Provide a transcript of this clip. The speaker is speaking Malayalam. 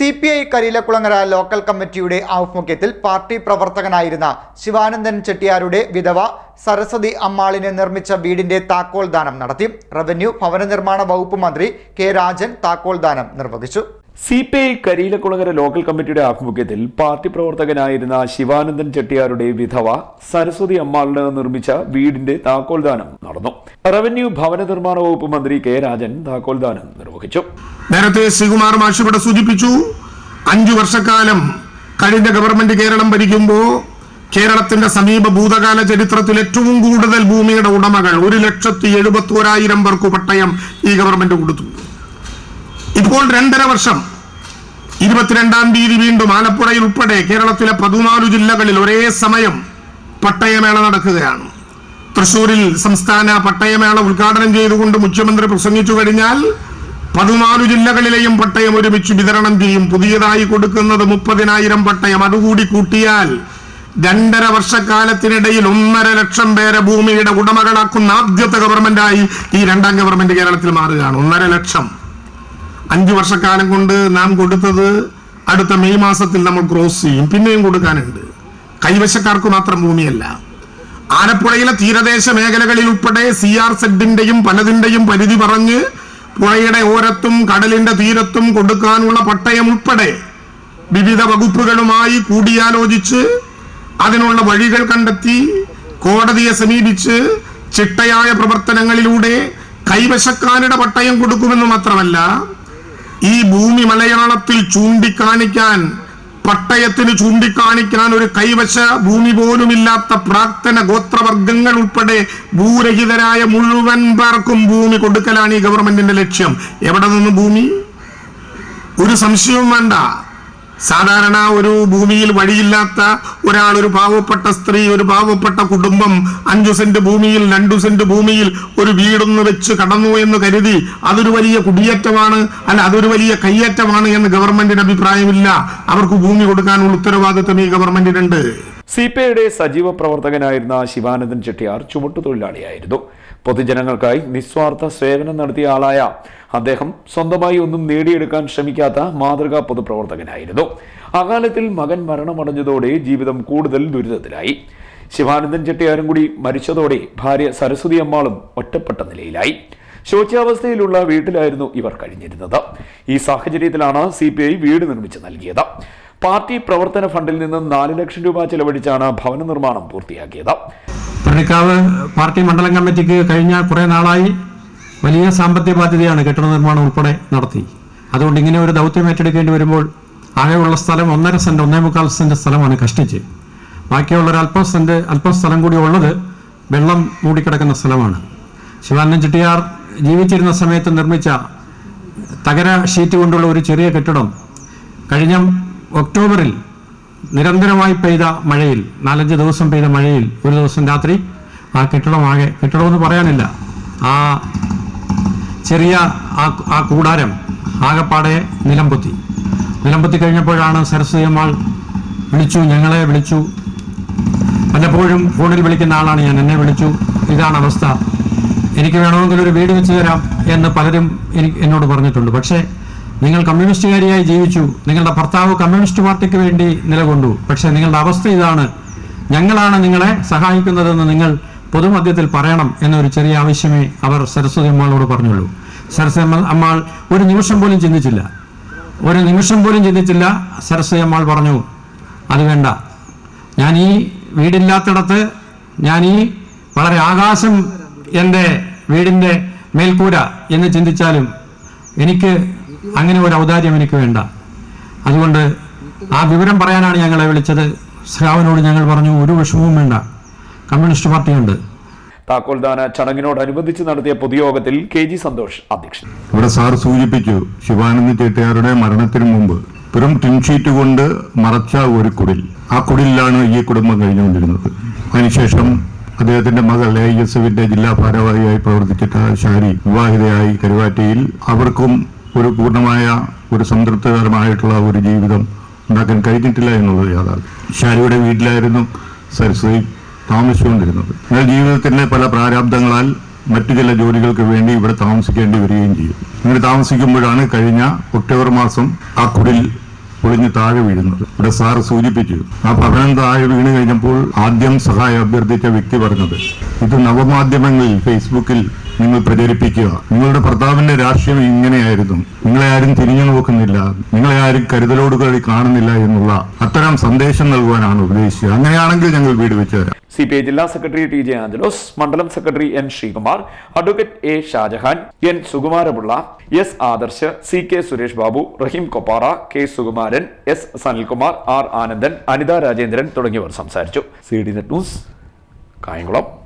C P I Kariyilakkulangara local കമ്മിറ്റിയുടെ ആഭിമുഖ്യത്തിൽ പാർട്ടി പ്രവർത്തകനായിരുന്ന ശിവാനന്ദൻ ചെട്ടിയാരുടെ വിധവ സരസ്വതി അമ്മാളിന് നിർമ്മിച്ച വീടിന്റെ താക്കോൽ ദാനം നടത്തി. റവന്യൂ ഭവന നിർമ്മാണ വകുപ്പ് മന്ത്രി കെ രാജൻ താക്കോൽ ദാനം നിർവഹിച്ചു. C P I Kariyilakkulangara local കമ്മിറ്റിയുടെ ആഭിമുഖ്യത്തിൽ പാർട്ടി പ്രവർത്തകനായിരുന്ന ശിവാനന്ദൻ ചെട്ടിയാരുടെ വിധവ സരസ്വതി അമ്മാളിന് നിർമ്മിച്ച വീടിന്റെ താക്കോൽ ദാനം നടന്നു. റവന്യൂ ഭവന നിർമ്മാണ വകുപ്പ് മന്ത്രി കെ രാജൻ താക്കോൽദാനം നിർവഹിച്ചു. നേരത്തെ ശ്രീകുമാർ മാഷ് ഇവിടെ സൂചിപ്പിച്ചു അഞ്ചു വർഷക്കാലം കഴിഞ്ഞ ഗവൺമെന്റ് കേരളം ഭരിക്കുമ്പോൾ കേരളത്തിന്റെ സമീപ ഭൂതകാല ചരിത്രത്തിൽ ഏറ്റവും കൂടുതൽ ഭൂമിയുടെ ഉടമകൾ ഒരു ലക്ഷത്തി എഴുപത്തി ഒരായിരം പേർക്ക് പട്ടയം ഈ ഗവൺമെന്റ് കൊടുത്തു. ഇപ്പോൾ രണ്ടര വർഷം ഇരുപത്തിരണ്ടാം തീയതി വീണ്ടും ആലപ്പുഴയിൽ ഉൾപ്പെടെ കേരളത്തിലെ പതിനാല് ജില്ലകളിൽ ഒരേ സമയം പട്ടയമേള നടക്കുകയാണ്. തൃശൂരിൽ സംസ്ഥാന പട്ടയമേള ഉദ്ഘാടനം ചെയ്തുകൊണ്ട് മുഖ്യമന്ത്രി പ്രസംഗിച്ചു കഴിഞ്ഞാൽ പതിനാല് ജില്ലകളിലെയും പട്ടയം ഒരുമിച്ച് വിതരണം ചെയ്യും. പുതിയതായി കൊടുക്കുന്നത് മുപ്പതിനായിരം പട്ടയം. അതുകൂടി കൂട്ടിയാൽ രണ്ടര വർഷക്കാലത്തിനിടയിൽ ഒന്നര ലക്ഷം പേരെ ഭൂമിയുടെ ഉടമകളാക്കുന്ന ആദ്യത്തെ ഗവൺമെന്റായി ഈ രണ്ടാം ഗവൺമെന്റ് കേരളത്തിൽ മാറുകയാണ്. ഒന്നര ലക്ഷം. അഞ്ചു വർഷക്കാലം കൊണ്ട് നാം കൊടുത്തത് അടുത്ത മെയ് മാസത്തിൽ നമ്മൾ ക്രോസ് ചെയ്യും. പിന്നെയും കൊടുക്കാനുണ്ട്. കൈവശക്കാർക്ക് മാത്രം ഭൂമിയല്ല. ആലപ്പുഴയിലെ തീരദേശ മേഖലകളിൽ ഉൾപ്പെടെ സി ആർ സെഡിന്റെയും പലതിന്റെയും പരിധി പറഞ്ഞ് പുഴയുടെ ഓരത്തും കടലിന്റെ തീരത്തും കൊടുക്കാനുള്ള പട്ടയം ഉൾപ്പെടെ വിവിധ വകുപ്പുകളുമായി കൂടിയാലോചിച്ച് അതിനുള്ള വഴികൾ കണ്ടെത്തി കോടതിയെ സമീപിച്ച് ചിട്ടയായ പ്രവർത്തനങ്ങളിലൂടെ കൈവശക്കാരുടെ പട്ടയം കൊടുക്കുമെന്ന് മാത്രമല്ല ഈ ഭൂമി മലയാളത്തിൽ ചൂണ്ടിക്കാണിക്കാൻ പട്ടയത്തിന് ചൂണ്ടിക്കാണിക്കാൻ ഒരു കൈവശ ഭൂമി പോലുമില്ലാത്ത പ്രാക്തന ഗോത്രവർഗങ്ങൾ ഉൾപ്പെടെ ഭൂരഹിതരായ മുഴുവൻ പേർക്കും ഭൂമി കൊടുക്കലാണ് ഈ ഗവൺമെന്റിന്റെ ലക്ഷ്യം. എവിടെ നിന്ന് ഭൂമി? ഒരു സംശയവും വേണ്ട. സാധാരണ ഒരു ഭൂമിയിൽ വഴിയില്ലാത്ത ഒരാൾ ഒരു പാവപ്പെട്ട സ്ത്രീ ഒരു പാവപ്പെട്ട കുടുംബം അഞ്ചു സെന്റ് ഭൂമിയിൽ രണ്ടു സെന്റ് ഭൂമിയിൽ ഒരു വീടൊന്ന് വെച്ച് കടന്നു എന്ന് കരുതി അതൊരു വലിയ കുടിയേറ്റമാണ് അല്ല അതൊരു വലിയ കയ്യേറ്റമാണ് എന്ന് ഗവൺമെന്റിന് അഭിപ്രായമില്ല. അവർക്ക് ഭൂമി കൊടുക്കാനുള്ള ഉത്തരവാദിത്വം ഈ ഗവൺമെന്റിനുണ്ട്. സി പി ഐയുടെ സജീവ പ്രവർത്തകനായിരുന്ന ശിവാനന്ദൻ ചെട്ടിയാർ ചുമട്ടുതൊഴിലാളിയായിരുന്നു. പൊതുജനങ്ങൾക്കായി നിസ്വാർത്ഥ സേവനം നടത്തിയ ആളായ അദ്ദേഹം സ്വന്തമായി ഒന്നും നേടിയെടുക്കാൻ ശ്രമിക്കാത്ത മാതൃകാ പൊതുപ്രവർത്തകനായിരുന്നു. അകാലത്തിൽ മകൻ മരണമടഞ്ഞതോടെ ജീവിതം കൂടുതൽ ദുരിതത്തിലായി. ശിവാനന്ദൻ ചെട്ടിയാരും കൂടി മരിച്ചതോടെ ഭാര്യ സരസ്വതി അമ്മാളും ഒറ്റപ്പെട്ട നിലയിലായി. ശോച്യാവസ്ഥയിലുള്ള വീട്ടിലായിരുന്നു ഇവർ കഴിഞ്ഞിരുന്നത്. ഈ സാഹചര്യത്തിലാണ് സി പി ഐ വീട് നിർമ്മിച്ച് നൽകിയത്. പാർട്ടി പ്രവർത്തന ഫണ്ടിൽ നിന്ന് നാല് ലക്ഷം രൂപ ചെലവഴിച്ചാണ് ഭവന നിർമ്മാണം പൂർത്തിയാക്കിയത്. പള്ളിക്കാവ് പാർട്ടി മണ്ഡലം കമ്മിറ്റിക്ക് കഴിഞ്ഞ കുറേ നാളായി വലിയ സാമ്പത്തിക ബാധ്യതയാണ് കെട്ടിട നിർമ്മാണം ഉൾപ്പെടെ നടത്തി. അതുകൊണ്ട് ഇങ്ങനെ ഒരു ദൗത്യം ഏറ്റെടുക്കേണ്ടി വരുമ്പോൾ ആകെയുള്ള സ്ഥലം ഒന്നര സെന്റ് ഒന്നേ മുക്കാൽ സെന്റ് സ്ഥലമാണ് കഷ്ടിച്ച്. ബാക്കിയുള്ള ഒരു അല്പം സെന്റ് അല്പം സ്ഥലം കൂടി ഉള്ളത് വെള്ളം മൂടിക്കിടക്കുന്ന സ്ഥലമാണ്. ശിവാനന്ദൻ ചെട്ടിയാർ ജീവിച്ചിരുന്ന സമയത്ത് നിർമ്മിച്ച തകര ഷീറ്റ് കൊണ്ടുള്ള ഒരു ചെറിയ കെട്ടിടം കഴിഞ്ഞ ഒക്ടോബറിൽ നിരന്തരമായി പെയ്ത മഴയിൽ നാലഞ്ച് ദിവസം പെയ്ത മഴയിൽ ഒരു ദിവസം രാത്രി ആ കെട്ടിടമാകെ കെട്ടിടമെന്ന് പറയാനില്ല. ആ ചെറിയ ആ കൂടാരം ആകപ്പാടെ നിലംപൊത്തി. നിലംപൊത്തി കഴിഞ്ഞപ്പോഴാണ് സരസ്വതി അമ്മാൾ വിളിച്ചു ഞങ്ങളെ വിളിച്ചു. പലപ്പോഴും ഫോണിൽ വിളിക്കുന്ന ആളാണ് ഞാൻ എന്നെ വിളിച്ചു. ഇതാണ് അവസ്ഥ. എനിക്ക് വേണമെങ്കിൽ ഒരു വീട് വെച്ച് തരാം എന്ന് പലരും എനിക്ക് എന്നോട് പറഞ്ഞിട്ടുണ്ട്. പക്ഷേ നിങ്ങൾ കമ്മ്യൂണിസ്റ്റുകാരിയായി ജീവിച്ചു. നിങ്ങളുടെ ഭർത്താവ് കമ്മ്യൂണിസ്റ്റ് പാർട്ടിക്ക് വേണ്ടി നിലകൊണ്ടു. പക്ഷേ നിങ്ങളുടെ അവസ്ഥ ഇതാണ്. ഞങ്ങളാണ് നിങ്ങളെ സഹായിക്കുന്നതെന്ന് നിങ്ങൾ പൊതുമധ്യത്തിൽ പറയണം എന്നൊരു ചെറിയ ആവശ്യമേ അവർ സരസ്വതി അമ്മാളോട് പറഞ്ഞുള്ളൂ. സരസ്വതി അമ്മ ഒരു നിമിഷം പോലും ചിന്തിച്ചില്ല. ഒരു നിമിഷം പോലും ചിന്തിച്ചില്ല സരസ്വതി അമ്മാൾ പറഞ്ഞു അത് വേണ്ട. ഞാൻ ഈ വീടില്ലാത്തിടത്ത് ഞാൻ ഈ വളരെ ആകാശം എന്റെ വീടിന്റെ മേൽക്കൂര എന്ന് ചിന്തിച്ചാലും എനിക്ക് അങ്ങനെ ഒരു ഔദാര്യം എനിക്ക് വേണ്ട. അതുകൊണ്ട് ആ വിവരം പറയാനാണ് ഞങ്ങളെ വിളിച്ചത്. ശ്രാവനോട് ഞങ്ങൾ പറഞ്ഞു ഒരു വിഷമവും വേണ്ട. കമ്മ്യൂണിസ്റ്റ് പാർട്ടിയുണ്ട്. താക്കോൽദാന ചടങ്ങിനോടനുബന്ധിച്ച് നടത്തിയ പൊതുയോഗത്തിൽ കെ ജി സന്തോഷ് അധ്യക്ഷൻ. ഇവിടെ സാർ സൂചിപ്പിച്ചു ശിവാനന്ദ ചേട്ടയാരുടെ മരണത്തിന് മുമ്പ് വെറും ടിൻഷീറ്റ് കൊണ്ട് മറച്ച ഒരു കുടിൽ. ആ കുടിലാണ് ഈ കുടുംബം കഴിഞ്ഞുകൊണ്ടിരുന്നത്. അതിനുശേഷം അദ്ദേഹത്തിന്റെ മകൾ എ എസ് എഫിന്റെ ജില്ലാ ഭാരവാഹിയായി പ്രവർത്തിച്ചിട്ട ഷാരി വിവാഹിതയായി കരുവാറ്റയിൽ അവർക്കും ഒരു പൂർണമായ ഒരു സംതൃപ്തികരമായിട്ടുള്ള ഒരു ജീവിതം ഉണ്ടാക്കാൻ കഴിഞ്ഞിട്ടില്ല എന്നുള്ളത് യാഥാർത്ഥ്യം. ഷാരിയുടെ വീട്ടിലായിരുന്നു സരസ്വതി താമസിച്ചുകൊണ്ടിരുന്നത് എന്നാൽ ജീവിതത്തിന്റെ പല പ്രാരാബ്ദങ്ങളാൽ മറ്റു ചില ജോലികൾക്ക് വേണ്ടി ഇവിടെ താമസിക്കേണ്ടി വരികയും ചെയ്യും ഇങ്ങനെ താമസിക്കുമ്പോഴാണ് കഴിഞ്ഞ ഒക്ടോബർ മാസം ആ കുടിൽ പൊളിഞ്ഞ് താഴെ വീഴുന്നത്. ഇവിടെ സാറ് സൂചിപ്പിച്ചു ആ ഭവനം താഴെ വീണ് കഴിഞ്ഞപ്പോൾ ആദ്യം സഹായം അഭ്യർത്ഥിച്ച വ്യക്തി പറഞ്ഞത് ഇത് നവമാധ്യമങ്ങളിൽ ഫേസ്ബുക്കിൽ നിങ്ങൾ പ്രചരിപ്പിക്കുക. നിങ്ങളുടെ ഭർത്താവിന്റെ രാഷ്ട്രീയം ഇങ്ങനെയായിരുന്നു. നിങ്ങളെ ആരും തിരിഞ്ഞു നോക്കുന്നില്ല. നിങ്ങളെ ആരും കരുതലോട് കൂടി കാണുന്നില്ല എന്നുള്ള അത്തരം സന്ദേശം നൽകുവാനാണ് ഉദ്ദേശിച്ചത്. അങ്ങനെയാണെങ്കിൽ ഞങ്ങൾ വീട് വെച്ച് തരാം. സി പി ഐ ജില്ലാ സെക്രട്ടറി ടി ജെ ആഞ്ചലോസ് മണ്ഡലം secretary N Sreekumar advocate A Shajahan N Sukumarapillai S Adarsh C K Suresh Babu Rahim Koppara K Sukumaran S Sanilkumar R Anandan Anitha Rajendran തുടങ്ങിയവർ സംസാരിച്ചു. C D net news Kayamkulam.